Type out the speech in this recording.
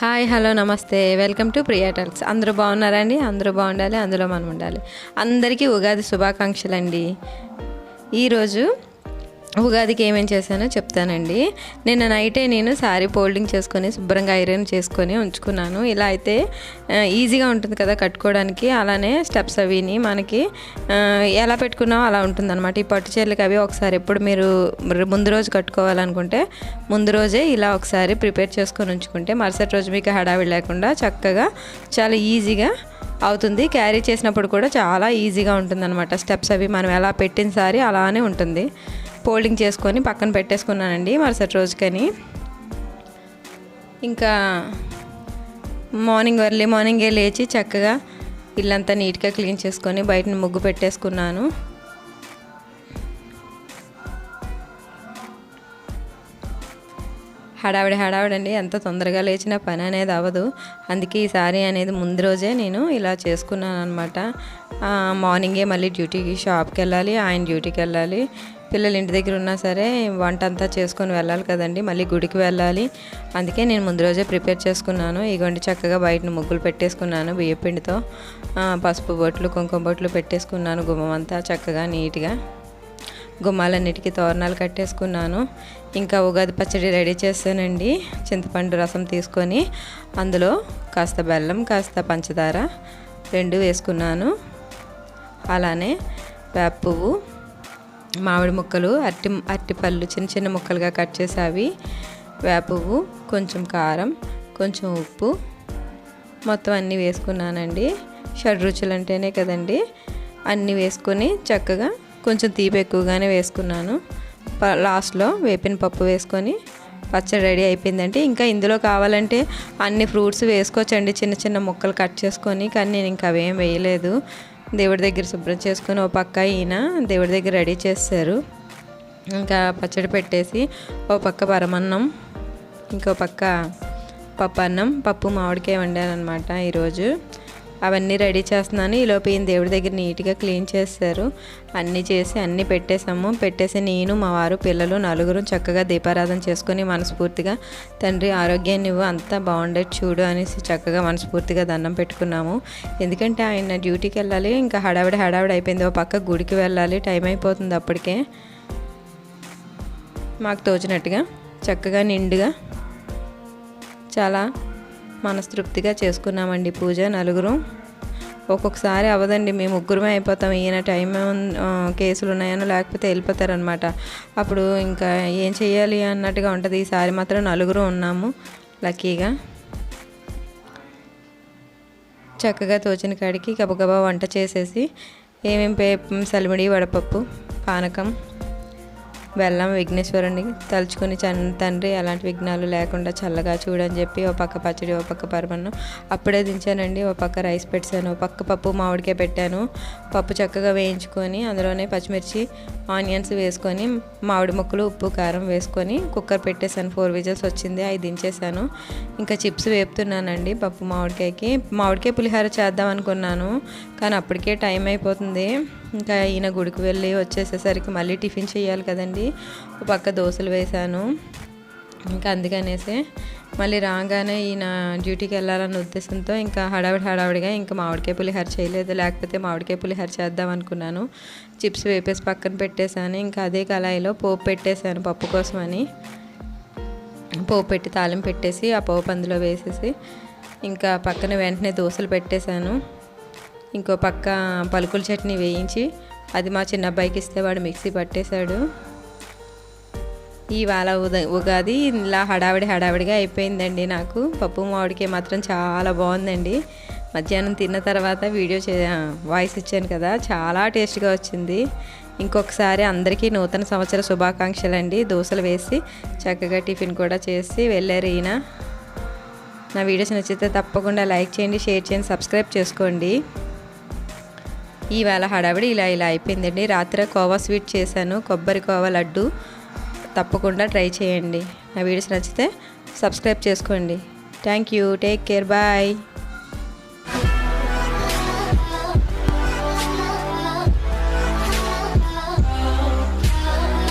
Hi hello నమస్తే. Welcome to Priya tells. అందరూ బాగున్నారండి? అందరూ బాగుండాలి అందులో మనం ఉండాలి. అందరికీ ఉగాది శుభాకాంక్షలు అండి ఈరోజు ఉగాదికి ఏమేమి చేశానో చెప్తానండి. నిన్న నైటే నేను శారీ ఫోల్డింగ్ చేసుకొని శుభ్రంగా ఐరన్ చేసుకొని ఉంచుకున్నాను. ఇలా అయితే ఈజీగా ఉంటుంది కదా కట్టుకోవడానికి. అలానే స్టెప్స్ అవిని మనకి ఎలా పెట్టుకున్నామో అలా ఉంటుంది అనమాట ఈ పట్టు చీరలకి అవి ఒకసారి ఎప్పుడు మీరు ముందు రోజు కట్టుకోవాలనుకుంటే ముందు రోజే ఇలా ఒకసారి ప్రిపేర్ చేసుకొని ఉంచుకుంటే మరుసటి రోజు మీకు హడావిడి లేకుండా చక్కగా చాలా ఈజీగా అవుతుంది. క్యారీ చేసినప్పుడు కూడా చాలా ఈజీగా ఉంటుంది అనమాట స్టెప్స్ అవి మనం ఎలా పెట్టిన సారీ అలానే ఉంటుంది. ఫోల్డింగ్ చేసుకొని పక్కన పెట్టేసుకున్నానండి మరుసటి రోజుకని. ఇంకా మార్నింగ్ ఎర్లీ మార్నింగే లేచి చక్కగా ఇల్లంతా నీట్గా క్లీన్ చేసుకొని బయట ముగ్గు పెట్టేసుకున్నాను. హడావిడి హడావిడండి. అండి ఎంత తొందరగా లేచిన పని అనేది అవ్వదు. అందుకే ఈ సారీ అనేది ముందు రోజే నేను ఇలా చేసుకున్నాను అనమాట మార్నింగే మళ్ళీ డ్యూటీకి షాప్కి వెళ్ళాలి ఆయన డ్యూటీకి వెళ్ళాలి పిల్లలు ఇంటి దగ్గర ఉన్నా సరే వంట అంతా చేసుకొని వెళ్ళాలి కదండి. మళ్ళీ గుడికి వెళ్ళాలి. అందుకే నేను ముందు రోజే ప్రిపేర్ చేసుకున్నాను. ఇగోండి చక్కగా బయట ముగ్గులు పెట్టేసుకున్నాను బియ్యపిండితో పసుపు బొట్లు కుంకుమ బొట్లు పెట్టేసుకున్నాను గుమ్మం అంతా చక్కగా నీట్గా. గుమ్మాలన్నిటికీ తోరణాలు కట్టేసుకున్నాను. ఇంకా ఉగాది పచ్చడి రెడీ చేస్తానండి చింతపండు రసం తీసుకొని అందులో కాస్త బెల్లం కాస్త పంచదార రెండు వేసుకున్నాను. అలానే వేప పువ్వు మామిడి ముక్కలు అరటి అరటిపళ్ళు చిన్న చిన్న ముక్కలుగా కట్ చేసి అవి వేప కొంచెం కారం కొంచెం ఉప్పు. మొత్తం అన్నీ వేసుకున్నానండి. షడ్రుచులు అంటేనే కదండి. అన్నీ వేసుకొని చక్కగా కొంచెం తీపి ఎక్కువగానే వేసుకున్నాను. ప- లాస్ట్లో వేపిన పప్పు వేసుకొని పచ్చడి రెడీ అయిపోయిందంటే ఇంకా ఇందులో కావాలంటే అన్ని ఫ్రూట్స్ వేసుకోవచ్చండి. చిన్న చిన్న ముక్కలు కట్ చేసుకొని కానీ నేను ఇంకా అవేం వేయలేదు. దేవుడి దగ్గర శుభ్రం చేసుకొని ఓ పక్క ఈయన దేవుడి దగ్గర రెడీ చేస్తారు. ఇంకా పచ్చడి పెట్టేసి ఓ పక్క పరమన్నం ఇంకో పక్క పప్పు అన్నం పప్పు మామిడికాయ వండాను అనమాట ఈరోజు. అవన్నీ రెడీ చేస్తున్నాను. ఈలోపు ఈయన దేవుడి దగ్గర నీట్గా క్లీన్ చేస్తారు. అన్నీ చేసి అన్నీ పెట్టేసాము పెట్టేసి నేను మా వారు పిల్లలు నలుగురు చక్కగా దీపారాధన చేసుకొని మనస్ఫూర్తిగా తండ్రి ఆరోగ్యాన్ని ఇవ్వు అంతా బాగుండేది చూడు అనేసి చక్కగా మనస్ఫూర్తిగా దండం పెట్టుకున్నాము. ఎందుకంటే ఆయన డ్యూటీకి వెళ్ళాలి. ఇంకా హడావిడి హడావిడి అయిపోయింది. ఓ పక్క గుడికి వెళ్ళాలి. టైం అయిపోతుంది అప్పటికే. మాకు తోచినట్టుగా చక్కగా నిండుగా చాలా మనస్తృప్తిగా చేసుకున్నామండి పూజ నలుగురు. ఒక్కొక్కసారి అవ్వదండి మేము ముగ్గురమే అయిపోతాం ఈయన టైం కేసులు ఉన్నాయనో లేకపోతే వెళ్ళిపోతారనమాట. అప్పుడు ఇంకా ఏం చేయాలి అన్నట్టుగా ఉంటుంది ఈసారి మాత్రం నలుగురు ఉన్నాము లక్కీగా. చక్కగా తోచిన కాడికి గబగబా వంట చేసేసి ఏమేమి పే సలిమిడి వడపప్పు పానకం బెల్లం విఘ్నేశ్వరుని తలుచుకుని చన్ తండ్రి అలాంటి విఘ్నాలు లేకుండా చల్లగా చూడని చెప్పి ఓ పక్క పచ్చడి ఓ పక్క పరమన్నం అప్పుడే దించానండి. ఓ పక్క రైస్ పెట్టాను ఓ పక్క పప్పు మామిడికాయ పెట్టాను. పప్పు చక్కగా వేయించుకొని అందులోనే పచ్చిమిర్చి ఆనియన్స్ వేసుకొని మామిడి ముక్కలు ఉప్పు కారం వేసుకొని కుక్కర్ పెట్టేశాను. ఫోర్ విజిల్స్ వచ్చింది అవి దించేసాను ఇంకా చిప్స్ వేపుతున్నానండి పప్పు మామిడికాయకి. మామిడికాయ పులిహోర చేద్దాం అనుకున్నాను కానీ అప్పటికే టైం అయిపోతుంది. ఇంకా ఈయన గుడికి వెళ్ళి వచ్చేసేసరికి మళ్ళీ టిఫిన్ చేయాలి కదండి. ఒక పక్క దోశలు వేశాను. ఇంకా అందుకనేసి మళ్ళీ రాగానే ఈయన డ్యూటీకి వెళ్ళాలన్న ఉద్దేశంతో ఇంకా హడావిడి హడావిడిగా ఇంకా మామిడికాయ పులిహార చేయలేదు. లేకపోతే మామిడికాయ పులిహార చేద్దాం అనుకున్నాను. చిప్స్ వేపేసి పక్కన పెట్టేశాను. ఇంకా అదే కళాయిలో పోపు పెట్టేశాను పప్పు కోసం అని పోపు పెట్టి తాళం పెట్టేసి ఆ పోపు అందులో వేసేసి ఇంకా పక్కన వెంటనే దోశలు పెట్టేశాను. ఇంకో పక్క పలుకుల చట్నీ వేయించి అది మా చిన్న అబ్బాయికి ఇస్తే వాడు మిక్సీ పట్టేశాడు. ఇవాళ ఉద ఉగాది ఇలా హడావిడి హడావిడిగా అయిపోయిందండి నాకు. పప్పు మామిడికి మాత్రం చాలా బాగుందండి. మధ్యాహ్నం తిన్న తర్వాత వీడియో చే వాయిస్ ఇచ్చాను కదా చాలా టేస్ట్గా వచ్చింది. ఇంకొకసారి అందరికీ నూతన సంవత్సర శుభాకాంక్షలు అండి దోశలు వేసి చక్కగా టిఫిన్ కూడా చేసి వెళ్ళారు ఈయన. నా వీడియోస్ నచ్చితే తప్పకుండా లైక్ చేయండి షేర్ చేయండి సబ్స్క్రైబ్ చేసుకోండి. ఈవేళ హడావిడి ఇలా ఇలా అయిపోయిందండి. రాత్రి కోవా స్వీట్ చేశాను. కొబ్బరి కోవా లడ్డు తప్పకుండా ట్రై చేయండి. నా వీడియోస్ నచ్చితే సబ్స్క్రైబ్ చేసుకోండి. Thank you. Take care. Bye.